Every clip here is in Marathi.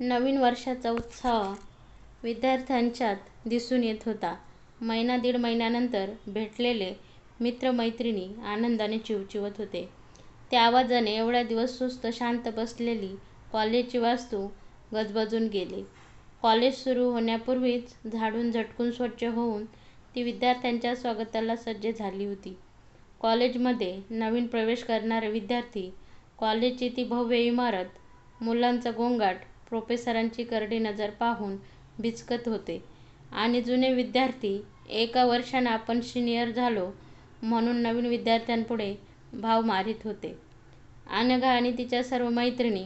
नवीन वर्षाचा उत्साह विद्यार्थ्यांच्यात दिसून येत होता. महिना दीड महिन्यानंतर भेटलेले मित्र-मैत्रिणी आनंदाने चिवचिवत होते. त्या आवाजाने एवढ्या दिवस सुस्त शांत बसलेली कॉलेजची वास्तू गजबजून गेली. कॉलेज सुरू होण्यापूर्वीच झाडून झटकून स्वच्छ होऊन ती विद्यार्थ्यांच्या स्वागताला सज्ज झाली होती. कॉलेजमध्ये नवीन प्रवेश करणारे विद्यार्थी, कॉलेजची ती भव्य इमारत, मुलांचा गोंगाट, प्रोफेसरांची करडी नजर पाहून बिचकत होते आणि जुने विद्यार्थी एका वर्षानं आपण सिनियर झालो म्हणून नवीन विद्यार्थ्यांपुढे भाव मारीत होते. अनघा आणि तिच्या सर्व मैत्रिणी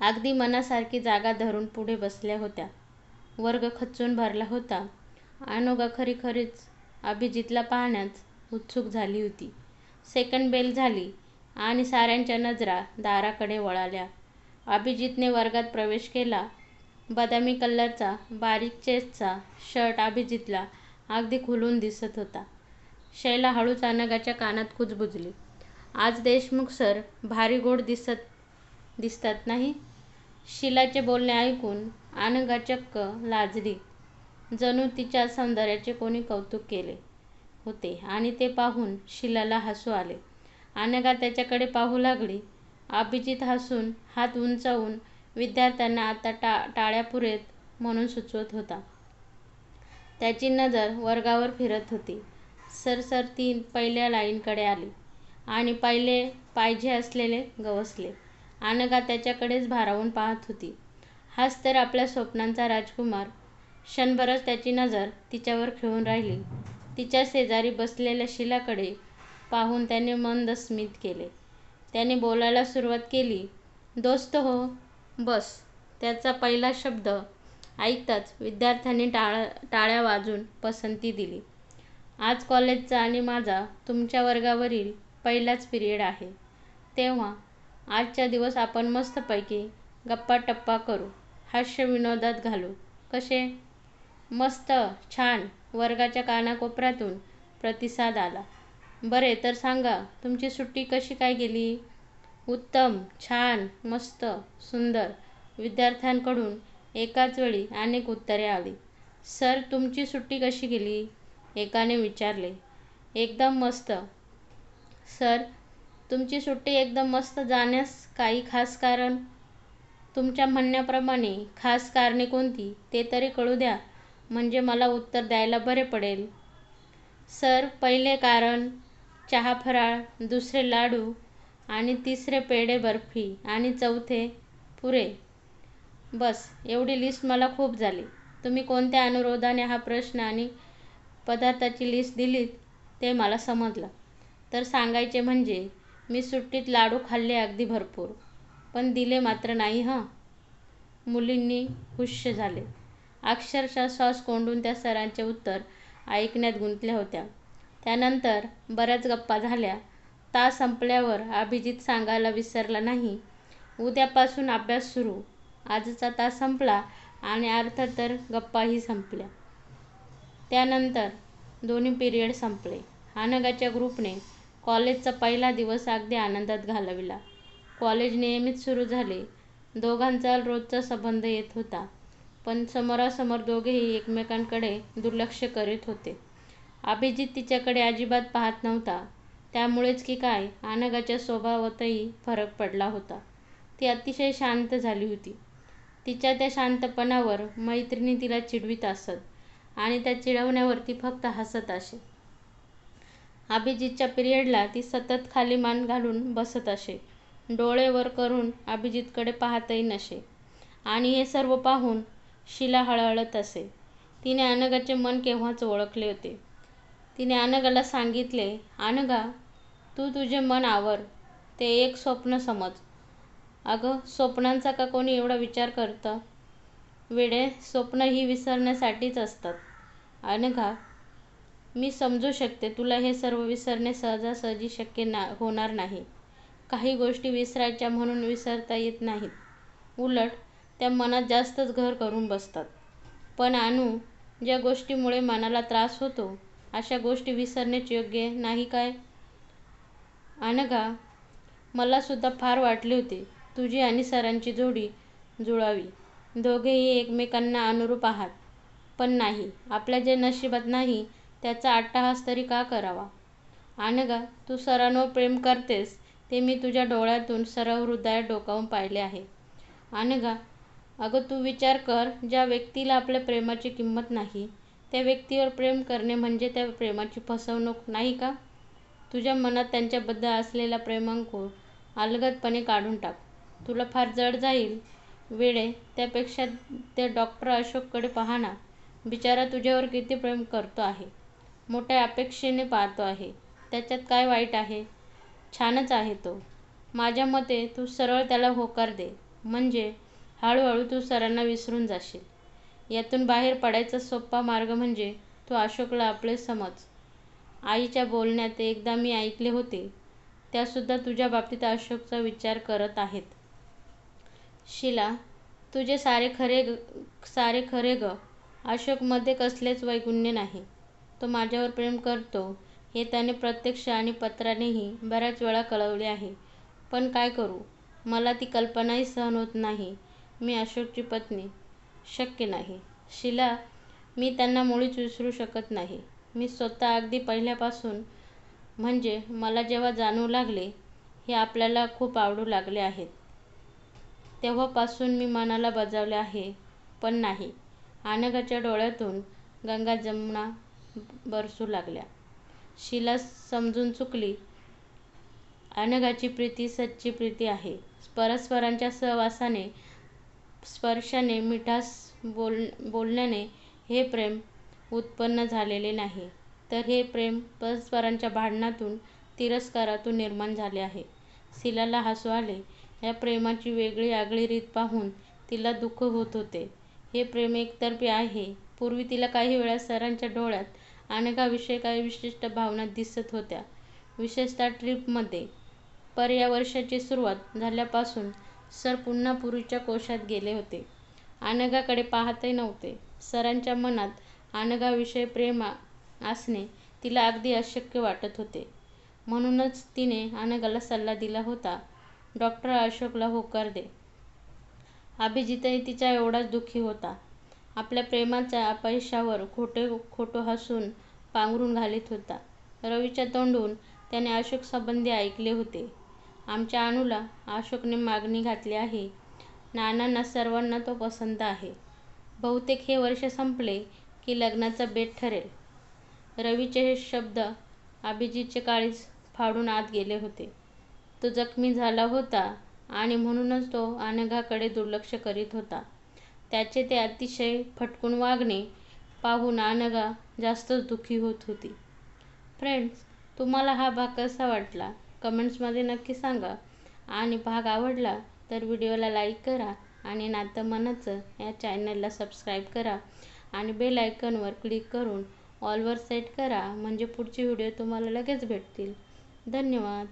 अगदी मनासारखी जागा धरून पुढे बसल्या होत्या. वर्ग खच्चून भरला होता. अनघा खरीखरीच अभिजीतला पाहण्यास उत्सुक झाली होती. सेकंड बेल झाली आणि साऱ्यांच्या नजरा दाराकडे वळाल्या. अभिजितने वर्गात प्रवेश केला. बदामी कलरचा बारीक चेस्टचा शर्ट अभिजीतला अगदी खुलून दिसत होता. शैला हळूच अनघाच्या कानात कुजबुजली, आज देशमुख सर भारी गोड दिसत दिसतात नाही? शिलाचे बोलणे ऐकून अनघा चक्क लाजली. जणू तिच्या सौंदर्याचे कोणी कौतुक केले होते आणि ते पाहून शिलाला हसू आले. अनघा त्याच्याकडे पाहू लागली. अभिजित हसून हात उंचावून विद्यार्थ्यांना आता टाळ्या पुरेत म्हणून सुचवत होता. त्याची नजर वर्गावर फिरत होती. सर सर ती पहिल्या लाईनकडे आली आणि पहिले पाहिजे असलेले गवसले. अनघा त्याच्याकडेच भारावून पाहत होती. हाच तर आपल्या स्वप्नांचा राजकुमार! क्षणभरच त्याची नजर तिच्यावर खिळून राहिली. तिच्या शेजारी बसलेल्या शीलाकडे पाहून त्याने मंद स्मित केले. त्याने बोलायला सुरुवात केली, दोस्त हो, बस. त्याचा पहिला शब्द ऐकताच विद्यार्थ्यांनी टाळ्या वाजून पसंती दिली. आज कॉलेजचा आणि माझा तुमच्या वर्गावरील पहिलाच पिरियड आहे. तेव्हा आजचा दिवस आपण मस्तपैकी गप्पा-टप्पा करू, हास्य-विनोदात घालू कसे? मस्त, छान वर्गाच्या कानाकोपऱ्यातून प्रतिसाद आला. बरे तर सांगा तुमची सुट्टी कशी काय गेली? उत्तम, छान, मस्त, सुंदर विद्यार्थ्यांकडून एकाच वेळी अनेक उत्तरे आली. सर तुमची सुट्टी कशी गेली? एकाने विचारले. एकदम मस्त. सर तुमची सुट्टी एकदम मस्त जाण्यास काही खास कारण? तुमच्या म्हणण्याप्रमाणे खास कारणे कोणती ते तरी कळू द्या म्हणजे मला उत्तर द्यायला बरे पडेल. सर पहिले कारण चहा-फराळ, दुसरे लाडू आणि तिसरे पेढे-बर्फी आणि चौथे पुरे. बस एवढी लिस्ट मला खूप झाली. तुम्ही कोणत्या अनुरोधाने हा प्रश्न आणि पदार्थाची लिस्ट दिलीत ते मला समजलं. तर सांगायचे म्हणजे मी सुट्टीत लाडू खाल्ले अगदी भरपूर. पण दिले मात्र नाही हं! मुलींनी हुश्य झाले. अक्षरशः श्वास कोंडून त्या सरांचे उत्तर ऐकण्यात गुंतल्या होत्या. त्यानंतर बऱ्याच गप्पा झाल्या. तास संपल्यावर अभिजीत सांगायला विसरला नाही, उद्यापासून अभ्यास सुरू. आजचा तास संपला आणि अर्थात गप्पाही संपल्या. त्यानंतर दोन्ही पिरियड संपले. हानगाच्या ग्रुपने कॉलेजचा पहिला दिवस अगदी आनंदात घालविला. कॉलेज नियमित सुरू झाले. दोघांचा रोजचा संबंध येत होता. पण समोरासमोर दोघेही एकमेकांकडे दुर्लक्ष करीत होते. अभिजीत तिच्याकडे अजिबात पाहत नव्हता. त्यामुळेच की काय अनघाच्या स्वभावातही फरक पडला होता. ती अतिशय शांत झाली होती. तिच्या त्या शांतपणावर मैत्रिणी तिला चिडवीत असत आणि त्या चिडवण्यावर ती फक्त हसत असे. अभिजीतच्या पिरियडला ती सतत खाली मान घालून बसत असे. डोळे वर करून अभिजीतकडे पाहतही नसे. आणि हे सर्व पाहून शिला हळहळत असे. तिने अनघाचे मन केव्हाच ओळखले होते. तिने अनघाला सांगितले, अनघा, तू तुझे मन आवर. ते एक स्वप्न समज. अगं स्वप्नांचा का कोणी एवढा विचार करतं? वेडे, स्वप्न ही विसरण्यासाठीच असतात. अनघा, मी समजू शकते तुला हे सर्व विसरणे सहजासहजी शक्य ना होणार नाही. काही गोष्टी विसरायच्या म्हणून विसरता येत नाहीत. उलट त्या मनात जास्तच घर करून बसतात. पण अनु, ज्या गोष्टीमुळे मनाला त्रास होतो अशा गोष्टी विसरणेच योग्य नाही काय? अनघा, मला सुद्धा फार वाटले होते तुझी आणि सरांची जोडी जुळावी. दोघेही एकमेकांना अनुरूप आहात. पण नाही आपल्या जे नशिबात नाही त्याचा अट्टहास तरी का करावा? अनघा तू सरांवर प्रेम करतेस ते मी तुझ्या डोळ्यातून सरळ हृदयात डोकावून पाहिले आहे. अनघा अगं तू विचार कर ज्या व्यक्तीला आपल्या प्रेमाची किंमत नाही त्या व्यक्तीवर प्रेम करणे म्हणजे त्या प्रेमाची फसवणूक नाही का? तुझ्या मनात त्यांच्याबद्दल असलेला प्रेमांकुर अलगदपणे काढून टाक. तुला फार जड जाईल. वेडे त्यापेक्षा त्या डॉक्टर अशोककडे पहा ना. बिचारा तुझ्यावर किती प्रेम करतो आहे. मोठ्या अपेक्षेने पाहतो आहे. त्याच्यात काय वाईट आहे? छानच आहे तो. माझ्या मते तू सरळ त्याला होकार दे. म्हणजे हळूहळू तू सरांना विसरून जाशील. यातून बाहेर पडायचा सोपा मार्ग म्हणजे तो अशोकला आपले समज. आईच्या बोलण्यात एकदा मी ऐकले होते. त्यासुद्धा तुझ्या बाबतीत अशोकचा विचार करत आहेत. शीला तुझे सारे खरे ग सारे खरे ग. अशोकमध्ये कसलेच वैगुण्य नाही. तो माझ्यावर प्रेम करतो. हे त्याने प्रत्यक्ष आणि पत्रानेही बऱ्याच वेळा कळवले आहे. पण काय करू? मला ती कल्पनाही सहन होत नाही. मी अशोकची पत्नी. शक्य नाही. शिला मी त्यांना मुळीच विसरू शकत नाही. मी स्वतः अगदी पहिल्यापासून म्हणजे मला जेव्हा जाणवू लागले हे आपल्याला खूप आवडू लागले आहेत. तेव्हापासून मी मनाला बजावले आहे पण नाही. अनघाच्या डोळ्यातून गंगा जमुना बरसू लागल्या. शिला समजून चुकली अनघाची प्रीती सच्ची प्रीती आहे. परस्परांच्या सहवासाने स्पर्शाने मिठास बोल बोलण्याने हे प्रेम उत्पन्न झालेले नाही. तर हे प्रेम परस्परांच्या भांडणातून तिरस्कारातून निर्माण झाले आहे. सिलाला हसू आले. या प्रेमाची वेगळी आगळी रीत पाहून तिला दुःख होत होते. हे प्रेम एकतर्फी आहे. पूर्वी तिला काही वेळा सरांच्या डोळ्यात अनेकाविषयी काही विशिष्ट भावना दिसत होत्या. विशेषतः ट्रीपमध्ये. पर या वर्षाची सुरुवात झाल्यापासून सर पुन्हा पूर्वीच्या कोशात गेले होते. अनघाकडे पाहतही नव्हते. सरांच्या मनात अनघाविषयी प्रेम असणे तिला अगदी अशक्य वाटत होते. म्हणूनच तिने अनघाला सल्ला दिला होता डॉक्टर अशोकला होकार दे. अभिजितही तिचा एवढाच दुःखी होता. आपल्या प्रेमाच्या अपयशावर खोटे खोटं हसून पांघरून घालीत होता. रवीच्या तोंडून त्याने अशोक संबंधी ऐकले होते. आमच्या अणूला अशोकने मागणी घातली आहे. नानांना सर्वांना तो पसंत आहे. बहुतेक हे वर्ष संपले की लग्नाचा बेत ठरेल. रवीचे हे शब्द अभिजितचे काळीज फाडून आत गेले होते. तो जखमी झाला होता आणि म्हणूनच तो अनघाकडे दुर्लक्ष करीत होता. त्याचे ते अतिशय फटकून वागणे पाहून अनघा जास्तच दुःखी होत होती. फ्रेंड्स तुम्हाला हा भाग कसा वाटला? कमेंट्समध्ये नक्की सांगा. आणि भाग आवडला तर व्हिडिओला लाईक करा आणि नातं मनाचं या चॅनलला सबस्क्राईब करा. आणि बेल आयकनवर क्लिक करून ऑलवर सेट करा म्हणजे पुढचे व्हिडिओ तुम्हाला लगेच भेटतील. धन्यवाद.